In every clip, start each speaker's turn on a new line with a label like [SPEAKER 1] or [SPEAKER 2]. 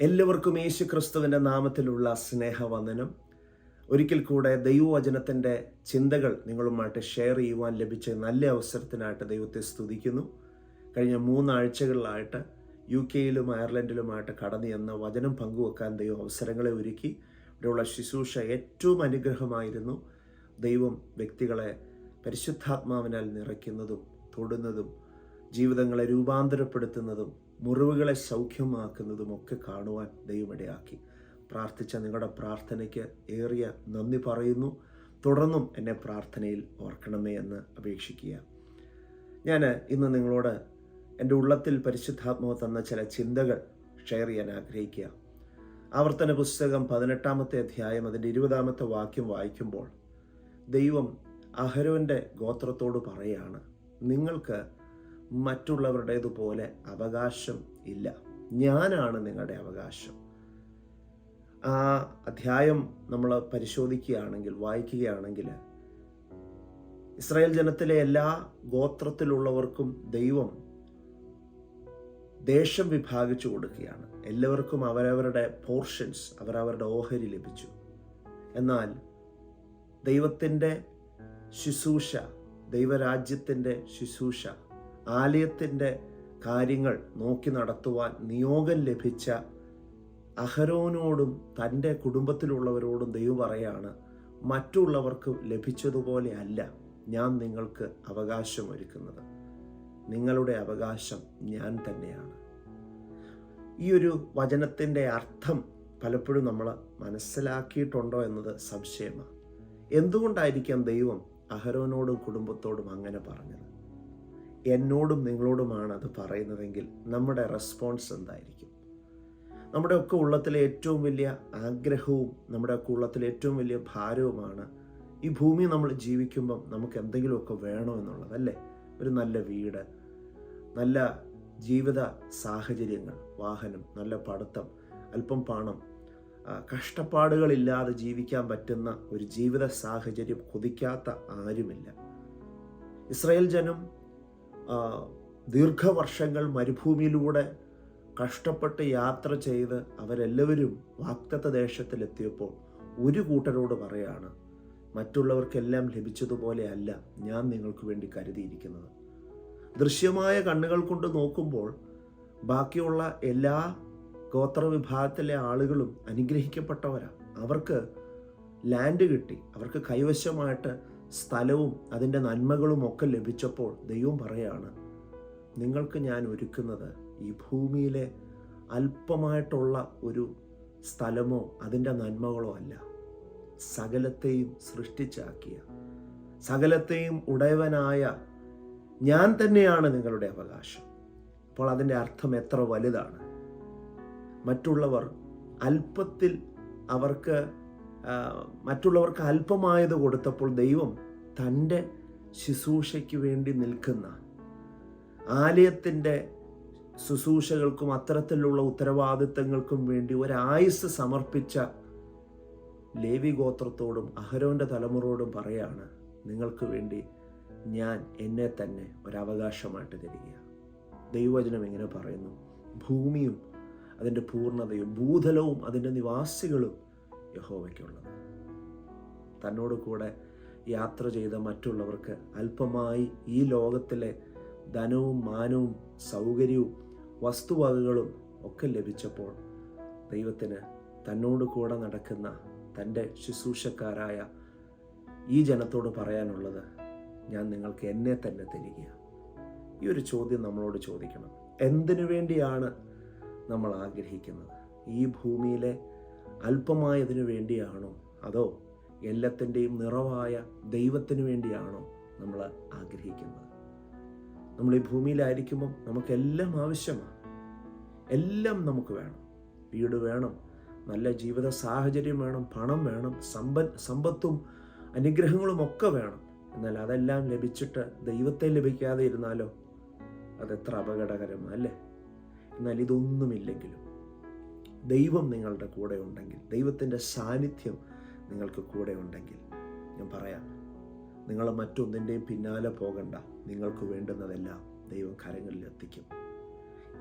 [SPEAKER 1] എല്ലാവർക്കും യേശു ക്രിസ്തുവിന്റെ നാമത്തിലുള്ള സ്നേഹവന്ദനം. ഒരിക്കൽ കൂടെ ദൈവവചനത്തിന്റെ ചിന്തകൾ നിങ്ങളുമായിട്ട് ഷെയർ ചെയ്യുവാൻ ലഭിച്ച നല്ല അവസരത്തിനായിട്ട് ദൈവത്തെ സ്തുതിക്കുന്നു. കഴിഞ്ഞ മൂന്നാഴ്ചകളിലായിട്ട് യു കെയിലും അയർലൻഡിലുമായിട്ട് കടന്നു ചെന്ന വചനം പങ്കുവെക്കാൻ ദൈവം അവസരങ്ങളെ ഒരുക്കി. ഇവിടെയുള്ള ശുശ്രൂഷ ഏറ്റവും അനുഗ്രഹമായിരുന്നു. ദൈവം വ്യക്തികളെ പരിശുദ്ധാത്മാവിനാൽ നിറയ്ക്കുന്നതും തൊടുന്നതും ജീവിതങ്ങളെ രൂപാന്തരപ്പെടുത്തുന്നതും മുറിവുകളെ സൗഖ്യമാക്കുന്നതും ഒക്കെ കാണുവാൻ ദൈവമിടയാക്കി. പ്രാർത്ഥിച്ച നിങ്ങളുടെ പ്രാർത്ഥനയ്ക്ക് ഏറിയ നന്ദി പറയുന്നു. തുടർന്നും എന്നെ പ്രാർത്ഥനയിൽ ഓർക്കണമേ എന്ന് അപേക്ഷിക്കുക. ഞാൻ ഇന്ന് നിങ്ങളോട് എന്റെ ഉള്ളത്തിൽ പരിശുദ്ധാത്മാവ് തന്ന ചില ചിന്തകൾ ഷെയർ ചെയ്യാൻ ആഗ്രഹിക്കുക. ആവർത്തന പുസ്തകം പതിനെട്ടാമത്തെ അധ്യായം അതിന്റെ ഇരുപതാമത്തെ വാക്യം വായിക്കുമ്പോൾ ദൈവം അഹരോന്റെ ഗോത്രത്തോട് പറയാണ് നിങ്ങൾക്ക് മറ്റുള്ളവരുടേതുപോലെ അവകാശം ഇല്ല. ഞാനാണ് നിങ്ങളുടെ അവകാശം. ആ അധ്യായം നമ്മൾ പരിശോധിക്കുകയാണെങ്കിൽ വായിക്കുകയാണെങ്കിൽ ഇസ്രായേൽ ജനത്തിലെ എല്ലാ ഗോത്രത്തിലുള്ളവർക്കും ദൈവം ദേശം വിഭാഗിച്ചു കൊടുക്കുകയാണ്. എല്ലാവർക്കും അവരവരുടെ പോർഷൻസ് അവരവരുടെ ഓഹരി ലഭിച്ചു. എന്നാൽ ദൈവത്തിന്റെ ശുശ്രൂഷ ദൈവരാജ്യത്തിന്റെ ശുശ്രൂഷ ആലയത്തിന്റെ കാര്യങ്ങൾ നോക്കി നടത്തുവാൻ നിയോഗം ലഭിച്ച അഹരോനോടും തന്റെ കുടുംബത്തിലുള്ളവരോടും ദൈവം പറയാണ് മറ്റുള്ളവർക്ക് ലഭിച്ചതുപോലെ അല്ല ഞാൻ നിങ്ങൾക്ക് അവകാശം ഒരുക്കുന്നത് നിങ്ങളുടെ അവകാശം ഞാൻ തന്നെയാണ്. ഈ ഒരു വചനത്തിന്റെ അർത്ഥം പലപ്പോഴും നമ്മൾ മനസ്സിലാക്കിയിട്ടുണ്ടോ എന്നത് സംശയമാണ്. എന്തുകൊണ്ടായിരിക്കാം ദൈവം അഹരോനോടും കുടുംബത്തോടും അങ്ങനെ പറഞ്ഞത്? എന്നോടും നിങ്ങളോടുമാണ് അത് പറയുന്നതെങ്കിൽ നമ്മുടെ റെസ്പോൺസ് എന്തായിരിക്കും? നമ്മുടെ ഒക്കെ ഉള്ളത്തിലെ ഏറ്റവും വലിയ ആഗ്രഹവും നമ്മുടെ ഒക്കെ ഉള്ളത്തിലെ ഏറ്റവും വലിയ ഭാരവുമാണ് ഈ ഭൂമി നമ്മൾ ജീവിക്കുമ്പം നമുക്ക് എന്തെങ്കിലുമൊക്കെ വേണോ എന്നുള്ളത് അല്ലേ? ഒരു നല്ല വീട് നല്ല ജീവിത സാഹചര്യങ്ങൾ വാഹനം നല്ല പഠിത്തം അല്പം പണം കഷ്ടപ്പാടുകളില്ലാതെ ജീവിക്കാൻ പറ്റുന്ന ഒരു ജീവിത സാഹചര്യം കൊതിക്കാത്ത ആരുമില്ല. ഇസ്രായേൽ ജനം ദീർഘവർഷങ്ങൾ മരുഭൂമിയിലൂടെ കഷ്ടപ്പെട്ട് യാത്ര ചെയ്ത് അവരെല്ലാവരും വാക്തത്വ ദേശത്തിലെത്തിയപ്പോൾ ഒരു കൂട്ടരോട് പറയാണ് മറ്റുള്ളവർക്കെല്ലാം ലഭിച്ചതുപോലെ അല്ല ഞാൻ നിങ്ങൾക്ക് വേണ്ടി കരുതിയിരിക്കുന്നത്. ദൃശ്യമായ കണ്ണുകൾ കൊണ്ട് നോക്കുമ്പോൾ ബാക്കിയുള്ള എല്ലാ ഗോത്രവിഭാഗത്തിലെ ആളുകളും അനുഗ്രഹിക്കപ്പെട്ടവരാണ് അവർക്ക് ലാൻഡ് കിട്ടി. അവർക്ക് കൈവശമായിട്ട് സ്ഥലവും അതിന്റെ നന്മകളും ഒക്കെ ലഭിച്ചപ്പോൾ ദൈവം പറയാണ് നിങ്ങൾക്ക് ഞാൻ ഒരുക്കുന്നത് ഈ ഭൂമിയിലെ അല്പമായിട്ടുള്ള ഒരു സ്ഥലമോ അതിന്റെ നന്മകളോ അല്ല. സകലത്തെയും സൃഷ്ടിച്ചാക്കിയ സകലത്തെയും ഉടയവനായ ഞാൻ തന്നെയാണ് നിങ്ങളുടെ അവകാശം. അപ്പോൾ അതിന്റെ അർത്ഥം എത്ര വലുതാണ്. മറ്റുള്ളവർ അല്പത്തിൽ അവർക്ക് മറ്റുള്ളവർക്ക് അല്പമായത് കൊടുത്തപ്പോൾ ദൈവം തന്റെ ശുശ്രൂഷയ്ക്ക് വേണ്ടി നിൽക്കുന്ന ആലയത്തിന്റെ ശുശ്രൂഷകൾക്കും അത്തരത്തിലുള്ള ഉത്തരവാദിത്തങ്ങൾക്കും വേണ്ടി ഒരായുസ് സമർപ്പിച്ച ലേവി ഗോത്രത്തോടും അഹരോന്റെ തലമുറയോടും പറയാണ് നിങ്ങൾക്ക് വേണ്ടി ഞാൻ എന്നെ തന്നെ ഒരവകാശമായിട്ട് തരിക ദൈവവചനം എങ്ങനെ പറയുന്നു. ഭൂമിയും അതിന്റെ പൂർണതയും ഭൂതലവും അതിന്റെ നിവാസികളും യഹോവയ്ക്കുള്ളത്. തന്നോട് കൂടെ യാത്ര ചെയ്ത മറ്റുള്ളവർക്ക് അല്പമായി ഈ ലോകത്തിലെ ധനവും മാനവും സൗകര്യവും വസ്തുവകകളും ഒക്കെ ലഭിച്ചപ്പോൾ ദൈവത്തിന് തന്നോട് കൂടെ നടക്കുന്ന തന്റെ ശുശ്രൂഷക്കാരായ ഈ ജനത്തോട് പറയാനുള്ളത് ഞാൻ നിങ്ങൾക്ക് എന്നെ തന്നെ തരിക. ഈ ഒരു ചോദ്യം നമ്മളോട് ചോദിക്കണം. എന്തിനു വേണ്ടിയാണ് നമ്മൾ ആഗ്രഹിക്കുന്നത്? ഈ ഭൂമിയിലെ അല്പമായതിനു വേണ്ടിയാണോ? അതോ എല്ലാത്തിന്റെയും നിറവായ ദൈവത്തിനു വേണ്ടിയാണോ നമ്മൾ ആഗ്രഹിക്കുന്നത്? നമ്മൾ ഈ ഭൂമിയിലായിരിക്കുമ്പം നമുക്കെല്ലാം ആവശ്യമാണ്. എല്ലാം നമുക്ക് വേണം. വീട് വേണം നല്ല ജീവിത സാഹചര്യം വേണം പണം വേണം സമ്പ സമ്പത്തും അനുഗ്രഹങ്ങളും ഒക്കെ വേണം. എന്നാൽ അതെല്ലാം ലഭിച്ചിട്ട് ദൈവത്തെ ലഭിക്കാതെ ഇരുന്നാലോ? അതെത്ര അപകടകരമാണ് അല്ലേ? എന്നാൽ ഇതൊന്നുമില്ലെങ്കിലും ദൈവം നിങ്ങളുടെ കൂടെ ഉണ്ടെങ്കിൽ ദൈവത്തിന്റെ സാന്നിധ്യം നിങ്ങൾക്ക് കൂടെ ഉണ്ടെങ്കിൽ ഞാൻ പറയാം നിങ്ങൾ മറ്റൊന്നിന്റെയും പിന്നാലെ പോകണ്ട. നിങ്ങൾക്ക് വേണ്ടുന്നതെല്ലാം ദൈവം കരങ്ങളിൽ എത്തിക്കും.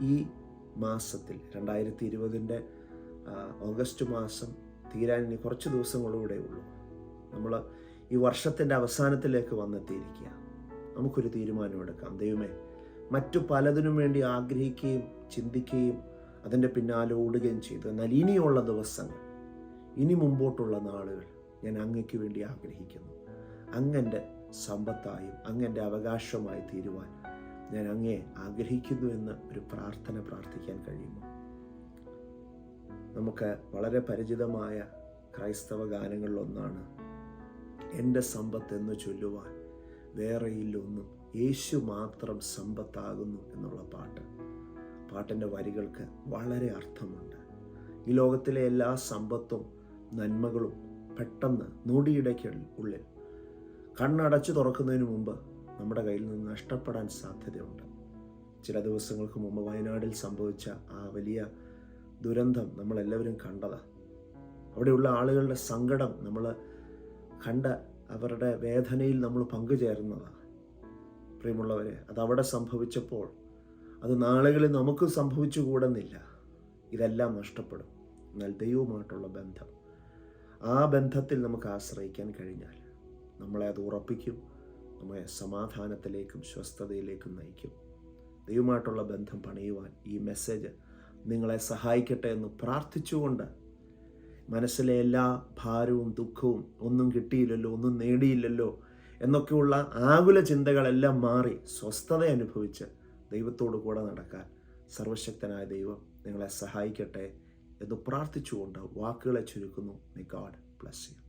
[SPEAKER 1] ഈ മാസത്തിൽ രണ്ടായിരത്തി ഇരുപതിന്റെ ഓഗസ്റ്റ് മാസം തീരാൻ ഇനി കുറച്ച് ദിവസങ്ങളൂടെ ഉള്ളൂ. നമ്മൾ ഈ വർഷത്തിന്റെ അവസാനത്തിലേക്ക് വന്നെത്തിയിരിക്കുക. നമുക്കൊരു തീരുമാനമെടുക്കാം. ദൈവമേ മറ്റു പലതിനും വേണ്ടി ആഗ്രഹിക്കുകയും ചിന്തിക്കുകയും അതിന്റെ പിന്നാലെ ഓടുകയും ചെയ്തു. എന്നാൽ ഇനിയുള്ള ദിവസങ്ങൾ ഇനി മുമ്പോട്ടുള്ള നാളുകൾ ഞാൻ അങ്ങയ്ക്ക് വേണ്ടി ആഗ്രഹിക്കുന്നു. അങ്ങന്റെ സമ്പത്തായും അങ്ങന്റെ അവകാശമായി തീരുവാൻ ഞാൻ അങ്ങേ ആഗ്രഹിക്കുന്നു എന്ന് ഒരു പ്രാർത്ഥന പ്രാർത്ഥിക്കാൻ കഴിയുമോ? നമുക്ക് വളരെ പരിചിതമായ ക്രൈസ്തവ ഗാനങ്ങളിലൊന്നാണ് എന്റെ സമ്പത്ത് എന്ന് ചൊല്ലുവാൻ വേറെയില്ലൊന്നും യേശു മാത്രം സമ്പത്താകുന്നു എന്നുള്ള പാട്ട്. പാട്ടിന്റെ വരികൾക്ക് വളരെ അർത്ഥമുണ്ട്. ഈ ലോകത്തിലെ എല്ലാ സമ്പത്തും നന്മകളും പെട്ടെന്ന് നൊടിയിടയ്ക്ക് ഉള്ളിൽ. കണ്ണടച്ചു തുറക്കുന്നതിന് മുമ്പ് നമ്മുടെ കയ്യിൽ നിന്ന് നഷ്ടപ്പെടാൻ സാധ്യതയുണ്ട്. ചില ദിവസങ്ങൾക്ക് മുമ്പ് വയനാടിൽ സംഭവിച്ച ആ വലിയ ദുരന്തം നമ്മളെല്ലാവരും കണ്ടതാണ് അവിടെയുള്ള ആളുകളുടെ സങ്കടം നമ്മൾ കണ്ട അവരുടെ വേദനയിൽ നമ്മൾ പങ്കുചേരുന്നതാണ് പ്രിയമുള്ളവരെ അതവിടെ സംഭവിച്ചപ്പോൾ അത് നാളുകളിൽ നമുക്ക് സംഭവിച്ചുകൂടുന്നില്ല. ഇതെല്ലാം നഷ്ടപ്പെടും. എന്നാൽ ദൈവവുമായിട്ടുള്ള ബന്ധം. ആ ബന്ധത്തിൽ നമുക്ക് ആശ്രയിക്കാൻ കഴിഞ്ഞാൽ നമ്മളെ അത് ഉറപ്പിക്കും നമ്മെ സമാധാനത്തിലേക്കും സ്വസ്ഥതയിലേക്കും നയിക്കും. ദൈവമായിട്ടുള്ള ബന്ധം പണിയുവാൻ ഈ മെസ്സേജ് നിങ്ങളെ സഹായിക്കട്ടെ എന്ന് പ്രാർത്ഥിച്ചുകൊണ്ട് മനസ്സിലെ എല്ലാ ഭാരവും ദുഃഖവും ഒന്നും കിട്ടിയില്ലല്ലോ ഒന്നും നേടിയില്ലല്ലോ എന്നൊക്കെയുള്ള ആകുല ചിന്തകളെല്ലാം മാറി സ്വസ്ഥത അനുഭവിച്ച് ദൈവത്തോടു കൂടെ നടക്കാൻ സർവശക്തനായ ദൈവം നിങ്ങളെ സഹായിക്കട്ടെ എന്ന് പ്രാർത്ഥിച്ചുകൊണ്ട് വാക്കുകളെ ചുരുക്കുന്നു. May God bless you